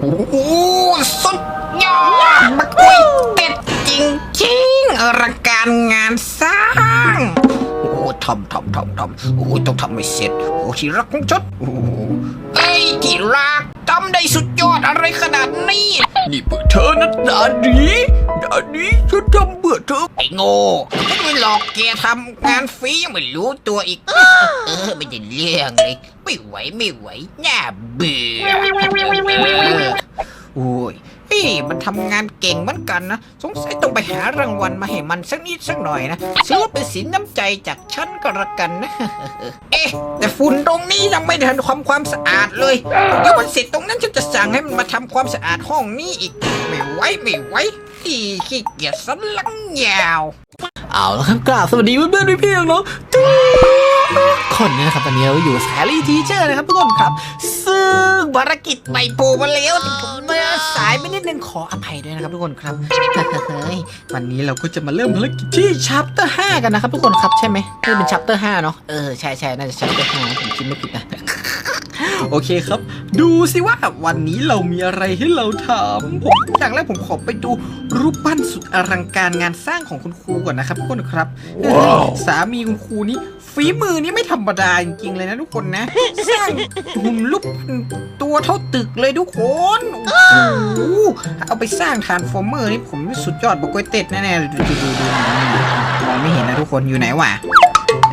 โอ้สุดยอดบักกล้ยเต็ดจริงๆอลังการงานสร้าง โอ้ทำทำทำทำโอ้ต้องทำให้เสร็จ โอ้ที่รักของฉันโอ้เอ้ยที่รักทำได้สุดยอดอะไรขนาดนี้ นี่เบื่อเธอนะดาดี ดาดีฉันทำเบื่อเธอไอ้โง่ฉันไม่หลอกแกทำงานฟรียังไม่รู้ตัวอีก เออไม่ได้เรื่องเลย ไม่ไหวไม่ไหวน่าเบื่อโอ้ย เฮ้ยมันทำงานเก่งเหมือนกันนะ สงสัยต้องไปหารางวัลมาให้มันสักนิดสักหน่อยนะถือว่าเป็นสินน้ำใจจากฉันก็แล้วกันนะ เอ๊ะ แต่ฝุ่นตรงนี้ยังไม่ได้ทำความความสะอาดเลยเดี๋ยวมันเสร็จตรงนั้นฉันจะสั่งให้มันมาทำความสะอาดห้องนี้อีก ไม่ไหวไม่ไหวที่ขี้เกียจสันลังยาวเอาละครับกราบสวัสดีเพื่อนๆพี่ๆน้องๆทุกคนเนี่ยนะครับตอนนี้เราอยู่สายลีทีเชอร์นะครับทุกคนครับ ภารกิจใหม่โผล่มาแล้วผมมาสายไปนิดนึงขออภัยด้วยนะครับทุกคนครับเฮ้ยวันนี้เราก็จะมาเริ่มภารกิจที่ชัปเตอร์5กันนะครับทุกคนครับใช่ไหมนี่เป็นชัปเตอร์5เนาะเออใช่ใช่น่าจะชัปเตอร์5ผมคิดไม่ผิดนะ โอเคครับ ดูสิว่าวันนี้เรามีอะไรให้เราทำผมอย่างแรกผมขอไปดูรูปปั้นสุดอลังการงานสร้างของคุณครูก่อนนะครับทุกคนครับเฮ้ยสามีคุณครูนี่ฝีมือนี่ไม่ธรรมดาจริงๆเลยนะทุกคนนะ สร้างหุ่นรูปปั้นตัวเท่าตึกเลยทุกคนโอ้โหเอาไปสร้างทรานส์ฟอร์เมอร์นี่ผมสุดยอดบอกกล้วยเต็ดแน่ๆเลยดูดูดูดูมองไม่เห็นนะทุกคนอยู่ไหนวะ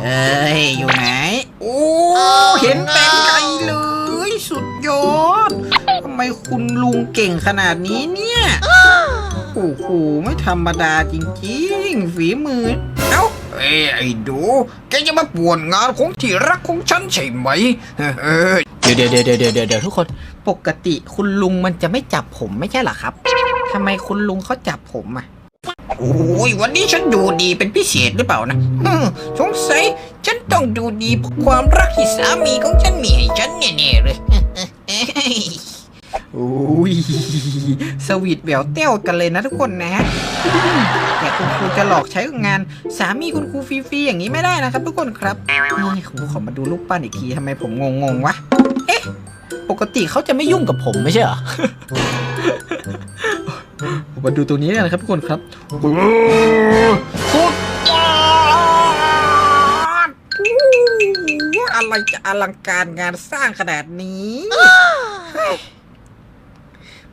เอ้ยอยู่ไหน โอ้เห็นแต่ไกลเลย สุดยอดทำไมคุณลุงเก่งขนาดนี้เนี่ยโอ้โหไม่ธรรมดาจริงๆ ฝีมือ เอ้าเอ้ยไอ้ดูแกจะมาป่วนงานของที่รักของฉันใช่ไหมเออเดี๋ยวเดี๋ยวเดี๋ยวเดี๋ยวเดี๋ยวเดี๋ยวทุกคน ปกติคุณลุงมันจะไม่จับผมไม่ใช่เหรอครับทำไมคุณลุงเขาจับผมอะโอ้ยวันนี้ฉันดูดีเป็นพิเศษหรือเปล่านะอืมสงสัยฉัน ต้องดูดีเพราะความรักที่สามีของฉันมีให้ฉันแน่ๆเลย โอ้ยสวีทแหววเต้วกันเลยนะทุกคนนะฮะแต่คุณครูจะหลอกใช้งาน สามีคุณครูฟรีๆอย่างนี้ไม่ได้นะครับทุกคนครับนี่ผมขอมาดูรูปปั้นอีกทีทำไมผมงงๆวะ เอ๊ะ ปกติเขาจะไม่ยุ่งกับผมไม่ใช่เหรอผมมาดูตัวนี้กันนะครับทุกคนครับ อะไรจะอลังการงานสร้างขนาดนี้เฮ้ย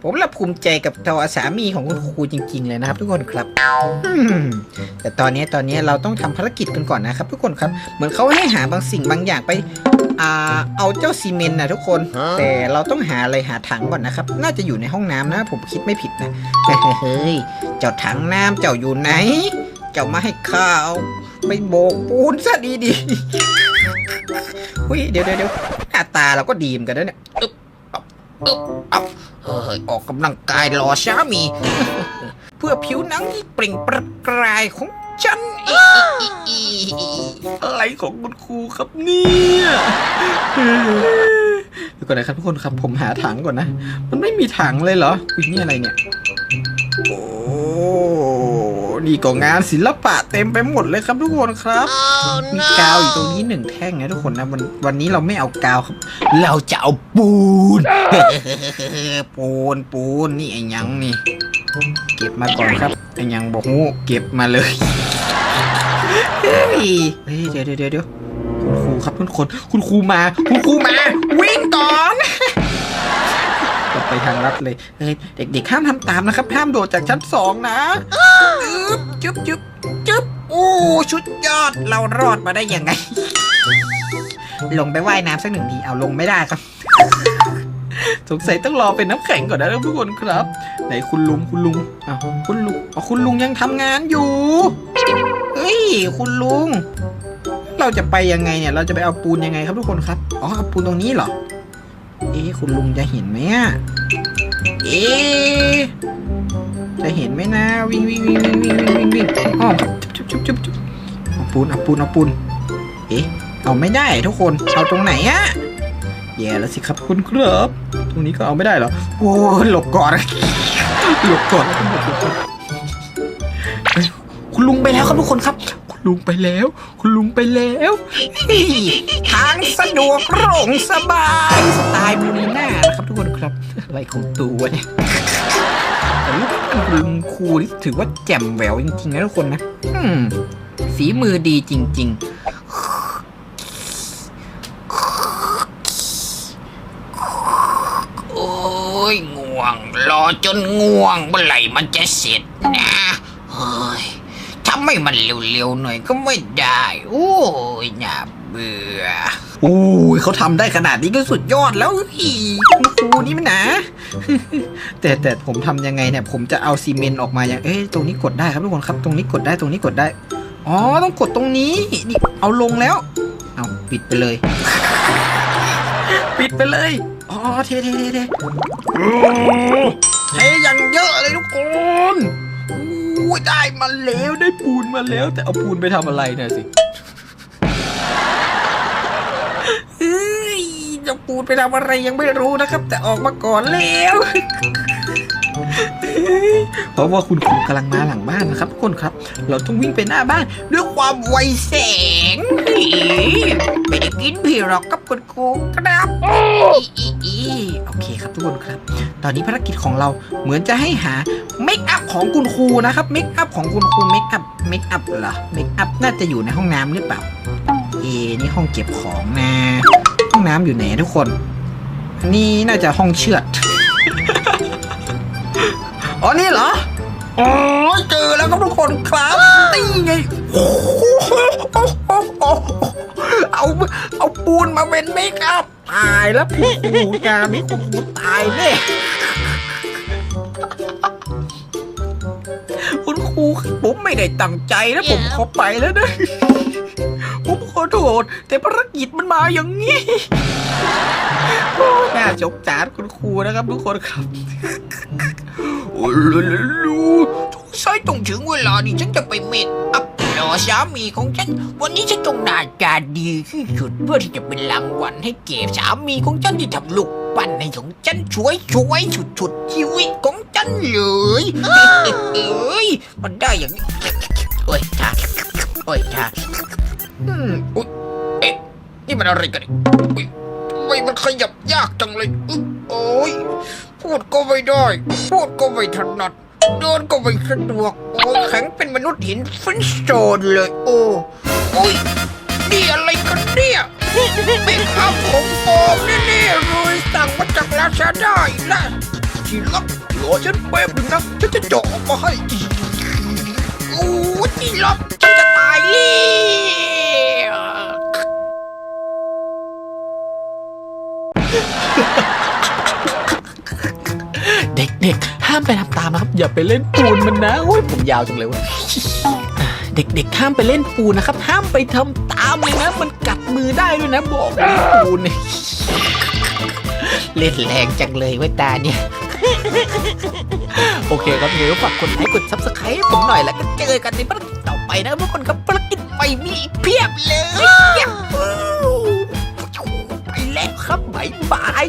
ผมละภูมิใจกับตัวสามีของคุณครูจริง ๆ เลยนะครับ ทุกคนครับอืมแต่ตอนนี้ตอนนี้เราต้องทำภารกิจกันก่อนนะครับ ทุกคนครับ เหมือนเขาให้หาบางสิ่งบางอย่างไปอ่าเอาเจ้าซีเมนต์นะทุกคน แต่เราต้องหาอะไรหาถังก่อนนะครับ น่าจะอยู่ในห้องน้ำนะ ผมคิดไม่ผิดนะเฮ้ยเจ้าถังน้ำเจ้าอยู่ไหน เจ้ามาให้ข้าวไปโบกปูนซะดีดีๆ หุ้ยเดี๋ยวเดี๋ยวหน้าตาเราก็ดีมกันนะเนี่ยอึ๊บอับอึ๊บอับเฮ้ยออกกำลังกายรอสามี เพื่อผิวหนังที่เปล่งประกายของฉันอีอีอีอีอะไรของคุณครูครับเนี่ยเดี๋ยวก่อนนะครับทุกคนครับผมหาถังก่อนนะ มันไม่มีถังเลยเหรออุ้ยนี่อะไรเนี่ย โอ้ นี่ก็งานศิลปะเต็มไปหมดเลยครับทุกคนครับ มีกาวอยู่ตรงนี้หนึ่งแท่งนะทุกคนนะวันวันนี้เราไม่เอากาวครับ เราจะเอาปูน ปูนปูนนี่ไอ้หยังนี่ เก็บมาก่อนครับไอ้ยังบอกงูเก็บมาเลยเฮ้ยเฮ้ยเดี๋ยวเดี๋ยวเดี๋ยวเดี๋ยวคุณครูครับทุกคน คุณครูมา คุณครูมา วิ่งก่อน็ไปทางลัดเลยเฮ้ยเด็กๆห้ามทำตามนะครับห้ามโดดจากชั้นสองนะอึ๊บจุ๊บจุ๊บจุ๊บโอ้ชุดยอดเรารอดมาได้ยังไง ลงไปว่ายน้ำสักหนึ่งทีเอาลงไม่ได้ครับสงสัยต้องรอเป็นน้ำแข็งก่อนนะทุกคนครับ ไหนคุณลุงคุณลุงอ้าวคุณลุงอ๋อคุณลุงยังทำงานอยู่เฮ้ยคุณลุง เราจะไปยังไงเนี่ย เราจะไปเอาปูนยังไงครับทุกคนครับ อ๋อเอาปูนตรงนี้เหรอ เอ๊คุณลุงจะเห็นไหมอะเอ๊จะเห็นไหมนะวิ่งวิ่งวิ่งวิ่งวิ่งวิ่งวิ่งอ้อมจุ๊บจุ๊บจุบจุบเอาปูนเอาปูนเอาปูนเอ๊ะเอาไม่ได้ทุกคนเอาตรงไหนอะแย่แล้วสิครับคุณครับตรงนี้ก็เอาไม่ได้หรอโอ้หลบก่อนหลบก่อนคุณลุงไปแล้วครับทุกคนครับ ลุงไปแล้ว คุณลุงไปแล้วทางสะดวกโปร่งสบายสไตล์บูนีน่านะครับทุกคนครับอะไรของตัวเนี่ยแต่ลูกคุณครูนี่ถือว่าแจ่มแหววจริงๆนะทุกคนนะอืมฝีมือดีจริงโอ้ยง่วง รอจนง่วงเมื่อไหร่มันจะเสร็จนะเฮ้ยทำ ให้มันเร็วๆหน่อยก็ไม่ได้ โอ้ยน่าเบื่อๆอู้ยเขาทำได้ขนาดนี้ก็สุดยอดแล้วอีคุณครูนี่มันหนะ แต่แต่ผมทำยังไงเนี่ย ผมจะเอาซีเมนต์ออกมาอย่างเอ้ยตรงนี้กดได้ครับทุกคนครับ ตรงนี้กดได้ตรงนี้กดได้ อ๋อต้องกดตรงนี้นี่เอาลงแล้ว เอาปิดไปเลย ปิดไปเลยอ๋อเทเทเทเทเทอย่างเยอะเลยทุกคน อู้ได้มาแล้วได้ปูนมาแล้ว แต่เอาปูนไปทำอะไรเนี่ยสิเอ้ยจะปูนไปทำอะไรยังไม่รู้นะครับ แต่ออกมาก่อนแล้วเพราะว่าคุณครูกำลังมาหลังบ้านนะครับทุกคนครับ เราต้องวิ่งไปหน้าบ้านด้วยความไวแสงไม่ได้กินพี่หรอกกับคุณครูครับอีอีอีโอเคครับทุกคนครับ ตอนนี้ภารกิจของเราเหมือนจะให้หาเมคอัพ ของคุณครูนะครับเมคอัพของคุณครูเมคอัพเมคอัพเหรอเมคอัพน่าจะอยู่ในห้องน้ำหรือเปล่าเอนี่ห้องเก็บของนะห้องน้ำอยู่ไหนทุกคนอันนี่น่าจะห้องเชือดอ๋อนี่เหรออ๋อเจอแล้วครับทุกคนครับนี่ไงเอาเอาปูนมาเป็นเมคอัพตายแล้วคุณครูงานนี้คุณครูตายแน่ ผมไม่ได้ตั้งใจนะผมขอไปแล้วนะ ผมขอโทษ แต่ภารกิจมันมาอย่างนี้โอ้ยน่าสงสารคุณครูนะครับทุกคนครับโอ้ลูสงสัยต้องถึงเวลานี่ฉันจะไปเมดอัพรอสามีของฉัน วันนี้ฉันต้องหน้าตาดีที่สุดเพื่อที่จะเป็นรางวัลให้เก็บสามีของฉันที่ทำลูกปั้นในของฉันช่วยช่วยๆสุดๆชีวิต ของฉันเลยเอ้ยมันได้อย่างนี้โอ้ยชาโอ้ยชาอืมอุ๊ยเอ๊ะนี่มันอะไรกันเนี่ยอุ๊ยทำไมมันขยับยากจังเลยอุ๊ยโอ้ยพูดก็ไม่ได้ พูดก็ไม่ถนัดเดินก็ไม่สะดวกโอ้ยแข็งเป็นมนุษย์หินฟรินสโตนเลย โอ้โอ้ยนี่อะไรกันเนี่ยเป็นคำของปลอมแน่ๆเลยสั่งมาจากลาซาด้าอีกแล้วทีรักร อฉันแป๊บหนึงนะฉันจะเจาะออกมาให้โอ้ทีรักฉันจะตายแล้วเด็กๆ ห้ามไปทำตามนะครับ อย่าไปเล่นปูนมันนะโอ้ยผมยาวจังเลยวะอ่าเด็กๆ ห้ามไปเล่นปูนนะครับ ห้ามไปทำตามเลยนะ มันกัดมือได้ด้วยนะบอกเลยปูนเนี่ยเล่นแรงจังเลยเว้ตาเนี่ย โอเคครับเดี๋ยวฝากกดไลค์กดซับสไครต์ให้ผมหน่อยแล้วก็เจอกันในภารกิจต่อไปนะทุกคนครับภารกิจไปม่มีอีกเพียบเลย ไปแล้วครับบ๊ายบาย